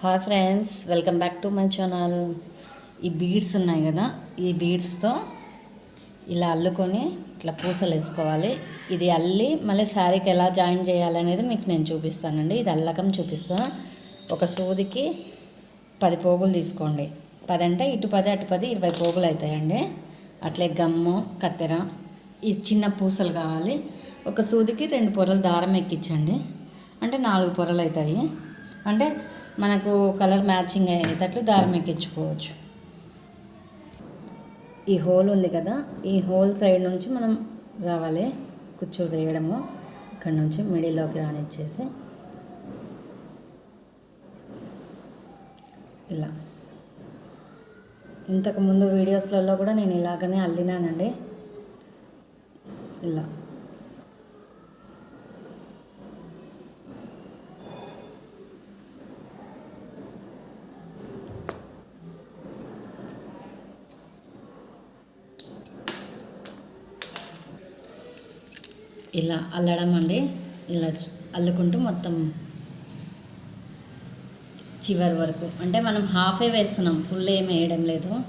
Hi friends welcome back to my channel ఈ beads ఉన్నాయి కదా ఈ బీడ్స్తో ఇలా అల్లుకొని ఇట్లా పూసలు వేసుకోవాలి. ఇది అల్లి మళ్ళీ శారీకి ఎలా జాయిన్ చేయాలనేది మీకు నేను చూపిస్తానండి. ఇది అల్లకం చూపిస్తా. ఒక సూదికి పది పోగులు తీసుకోండి. పది అంటే ఇటు పది అటు పది ఇరవై పోగులు అవుతాయండి. అట్లే గమ్ము కత్తెర ఈ చిన్న పూసలు కావాలి. ఒక సూదికి రెండు పొరలు దారం ఎక్కించండి. అంటే నాలుగు పొరలు అవుతాయి. అంటే మనకు కలర్ మ్యాచింగ్ అయ్యేటట్లు దారం ఎక్కించుకోవచ్చు. ఈ హోల్ ఉంది కదా ఈ హోల్ సైడ్ నుంచి మనం రావాలి కుచ్చు వేయడము. ఇక్కడ నుంచి మిడిల్లోకి రానిచ్చేసి ఇలా. ఇంతకుముందు వీడియోస్లలో కూడా నేను ఇలాగనే అల్లినానండి. ఇలా. ఇలా అల్లడం అండి. ఇలా అల్లుకుంటూ మొత్తం చివరి వరకు. అంటే మనం హాఫే వేస్తున్నాం. ఫుల్ ఏం వేయడం లేదు.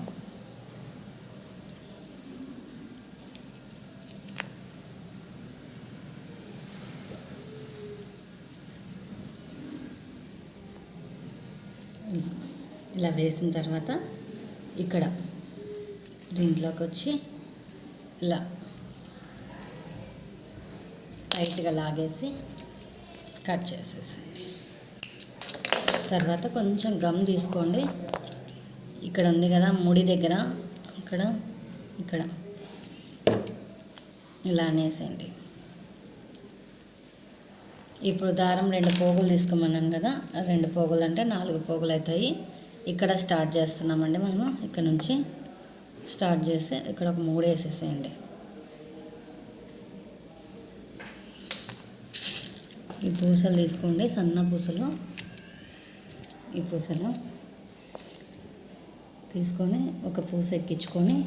ఇలా- ఇలా వేసిన తర్వాత ఇక్కడ దీంట్లోకి వచ్చి ఇలా టైట్గా లాగేసి కట్ చేసేసండి తర్వాత కొంచెం గమ్ తీసుకోండి. ఇక్కడ ఉంది కదా ముడి దగ్గర. ఇక్కడ ఇక్కడ. ఇలా అనేసేయండి. ఇప్పుడు దారం రెండు పోగులు తీసుకోమన్నాను కదా రెండు పోగులు అంటే నాలుగు పోగులు అవుతాయి. ఇక్కడ స్టార్ట్ చేస్తున్నామండి మనము. ఇక్కడ నుంచి స్టార్ట్ చేసి ఇక్కడ ఒక మూడు వేసేసేయండి. ఈ పూసలు తీసుకోండి సన్న పూసలు. ఈ పూసలు తీసుకొని ఒక పూస ఎక్కించుకొని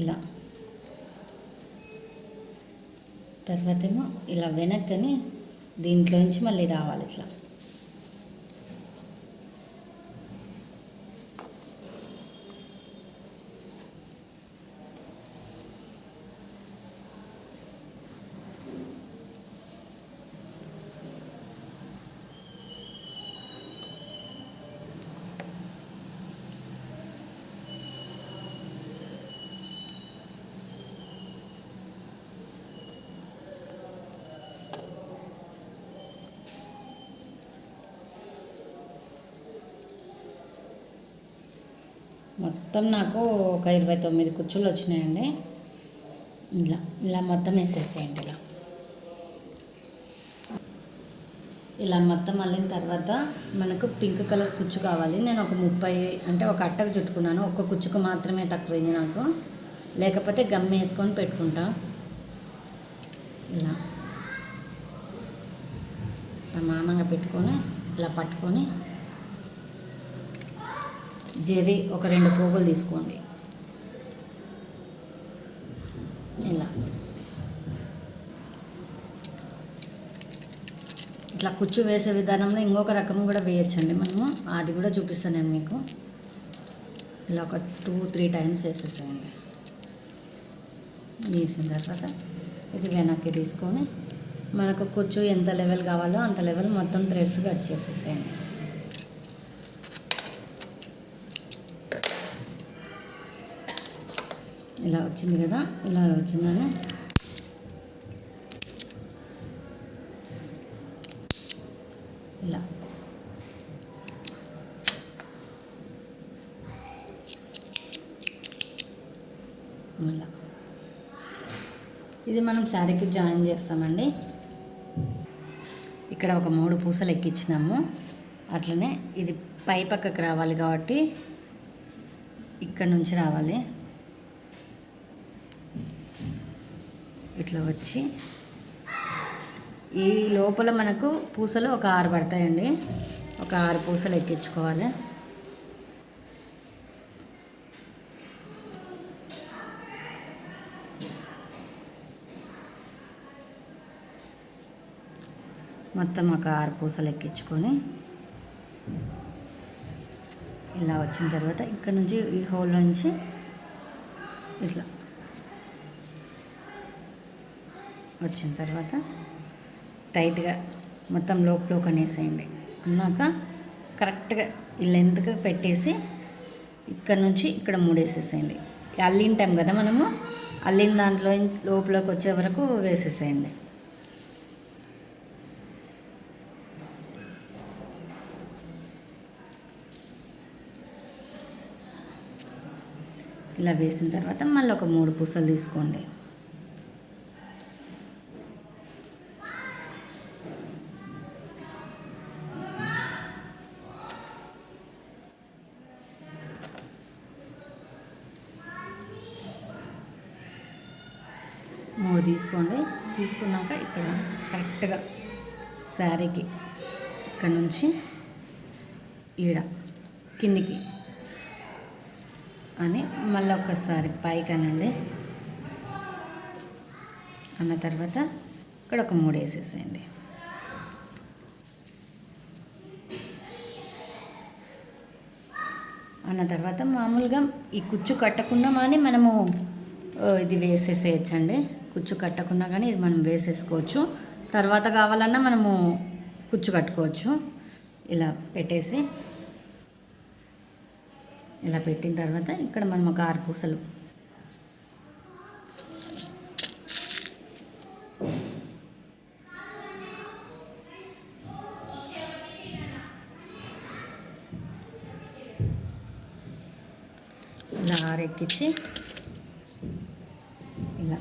ఇలా. తర్వాత ఏమో ఇలా వెనక్కని దీంట్లోంచి మళ్ళీ రావాలి ఇట్లా. మొత్తం నాకు ఒక ఇరవై తొమ్మిది కుచ్చులు వచ్చినాయండి. ఇలా ఇలా మొత్తం వేసేసేయండి ఇలా. ఇలా మొత్తం అల్లిన తర్వాత మనకు పింక్ కలర్ కుచ్చు కావాలి. నేను ఒక ముప్పై అంటే ఒక అట్టకు చుట్టుకున్నాను. ఒక్క కుచ్చుకు మాత్రమే తక్కువైంది నాకు. లేకపోతే గమ్ వేసుకొని పెట్టుకుంటా. ఇలా. సమానంగా పెట్టుకొని ఇలా పట్టుకొని జెర్రీ ఒక రెండు పోగులు తీసుకోండి. ఇలా. ఇట్లా కుచ్చు వేసే విధానంలో ఇంకొక రకం కూడా వేయచ్చండి మనము. అది కూడా చూపిస్తాను నేను మీకు. ఇలా ఒక టూ త్రీ టైమ్స్ వేసేసేయండి. వేసిన తర్వాత ఇది వెనక్కి తీసుకొని మనకు కుచ్చు ఎంత లెవెల్ కావాలో అంత లెవెల్ మొత్తం థ్రెడ్స్ కట్ చేసేసేయండి. ఇలా వచ్చింది కదా ఇలా వచ్చిందని. ఇలా. ఇలా ఇది మనం శారీకి జాయిన్ చేస్తామండి. ఇక్కడ ఒక మూడు పూసలు ఎక్కించినాము అట్లనే ఇది పై పక్కకు రావాలి కాబట్టి ఇక్కడ నుంచి రావాలి. ఇట్లా వచ్చి ఈ లోపల మనకు పూసలు ఒక ఆరు పడతాయండి. ఒక ఆరు పూసలు ఎక్కించుకోవాలి. మొత్తం ఒక ఆరు పూసలు ఎక్కించుకొని ఇలా వచ్చిన తర్వాత ఇక్కడ నుంచి ఈ హోల్ నుంచి ఇట్లా వచ్చిన తర్వాత టైట్గా మొత్తం లోపలోకి అనేసేయండి. అన్నాక కరెక్ట్గా ఈ లెంత్గా పెట్టేసి ఇక్కడ నుంచి ఇక్కడ మూడేసేసేయండి. అల్లిన టైం కదా మనము అల్లిన దాంట్లో లోపలోకి వచ్చే వరకు వేసేసేయండి. ఇలా వేసిన తర్వాత మళ్ళీ ఒక మూడు పూసలు తీసుకోండి మూడు తీసుకోండి. తీసుకున్నాక ఇక్కడ కరెక్ట్గా శారీకి ఇక్కడ నుంచి ఈడ కిందికి అని మళ్ళీ ఒకసారి పైకి అనండి అన్న తర్వాత ఇక్కడ ఒక మూడు వేసేసేయండి. అన్న తర్వాత మామూలుగా ఈ కుచ్చు కట్టకుండా కానీ మనము ఇది వేసేసేయచ్చండి. కుచ్చు కట్టకున్నా కానీ ఇది మనం వేసేసుకోవచ్చు. తర్వాత కావాలన్నా మనము కుచ్చు కట్టుకోవచ్చు. ఇలా పెట్టేసి ఇలా పెట్టిన తర్వాత ఇక్కడ మనం ఒక ఆరు పూసలు. ఇలా ఆరెక్కించి ఇలా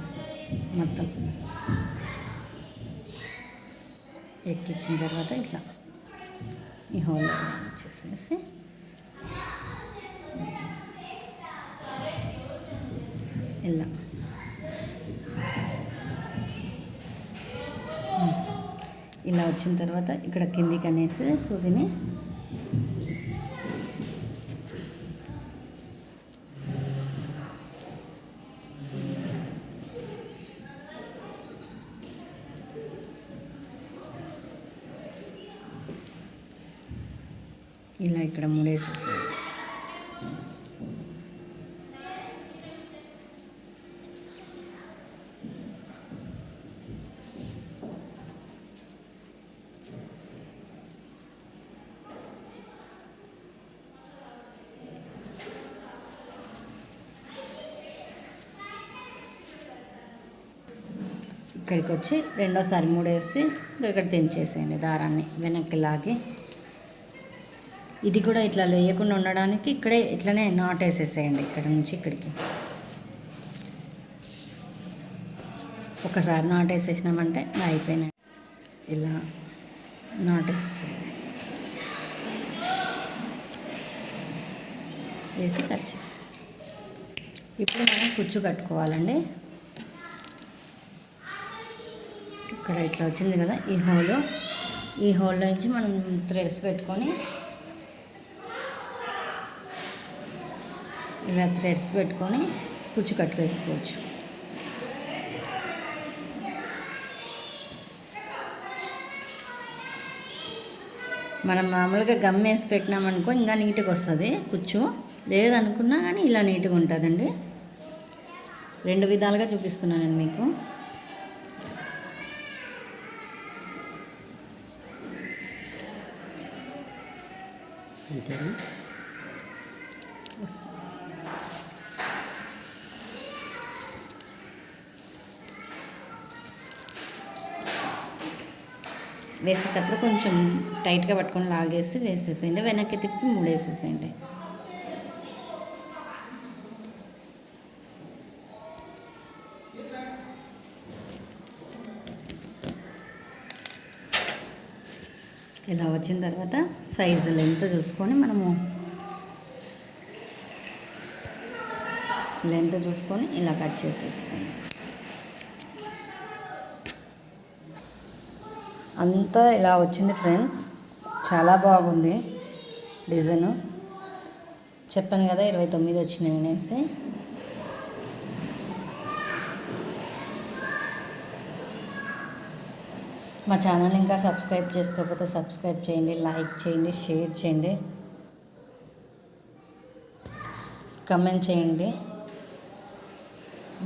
మొత్తం వచ్చిన తర్వాత ఇట్లా ఈ హోల్ వచ్చేసేసి ఇలా. ఇలా వచ్చిన తర్వాత ఇక్కడ కిందికి అనేసి సూదిని ఇలా ఇక్కడ మూడేసేసి ఇక్కడికి వచ్చి రెండోసారి మూడేసి ఇక్కడ తెంచేసేయండి దారాన్ని వెనక్కి లాగి. ఇది కూడా ఇట్లా లేయకుండా ఉండడానికి ఇక్కడే ఇట్లనే నాటేసేసేయండి ఇక్కడ నుంచి ఇక్కడికి. ఒకసారి నాట్ వేసేసినామంటే అయిపోయినాయి. ఇలా నాట్ వేసేసేయండి వేసి కట్ చేసి. ఇప్పుడు మనం కుచ్చు కట్టుకోవాలండి. ఇక్కడ ఇట్లా వచ్చింది కదా ఈ హోల్. ఈ హోల్లో నుంచి మనం థ్రెడ్స్ పెట్టుకొని ఇలా థ్రెడ్స్ పెట్టుకొని కుచ్చు కట్టు వేసుకోవచ్చు. మనం మామూలుగా గమ్ వేసి పెట్టినామనుకో ఇంకా నీట్గా వస్తుంది కుచ్చు. లేదనుకున్నా కానీ ఇలా నీట్గా ఉంటుందండి. రెండు విధాలుగా చూపిస్తున్నాను నేను మీకు. అంతేనా? వేసేటప్పుడు కొంచెం టైట్గా పట్టుకొని లాగేసి వేసేసేయండి. వెనక్కి తిప్పి మూడేసేసేయండి. ఇలా వచ్చిన తర్వాత సైజు లెంత్ చూసుకొని మనము లెంత్ చూసుకొని ఇలా కట్ చేసేస్తాము అంతా ఇలా వచ్చింది ఫ్రెండ్స్. చాలా బాగుంది డిజైన్. చెప్పాను కదా ఇరవై తొమ్మిది వచ్చినాయి అనేసి. మా ఛానల్ ఇంకా సబ్స్క్రైబ్ చేసుకోకపోతే సబ్స్క్రైబ్ చేయండి లైక్ చేయండి షేర్ చేయండి. కమెంట్ చేయండి.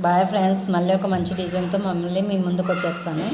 బాయ్ ఫ్రెండ్స్ మళ్ళీ ఒక మంచి డిజైన్తో మమ్మల్ని మీ ముందుకు వచ్చేస్తాను.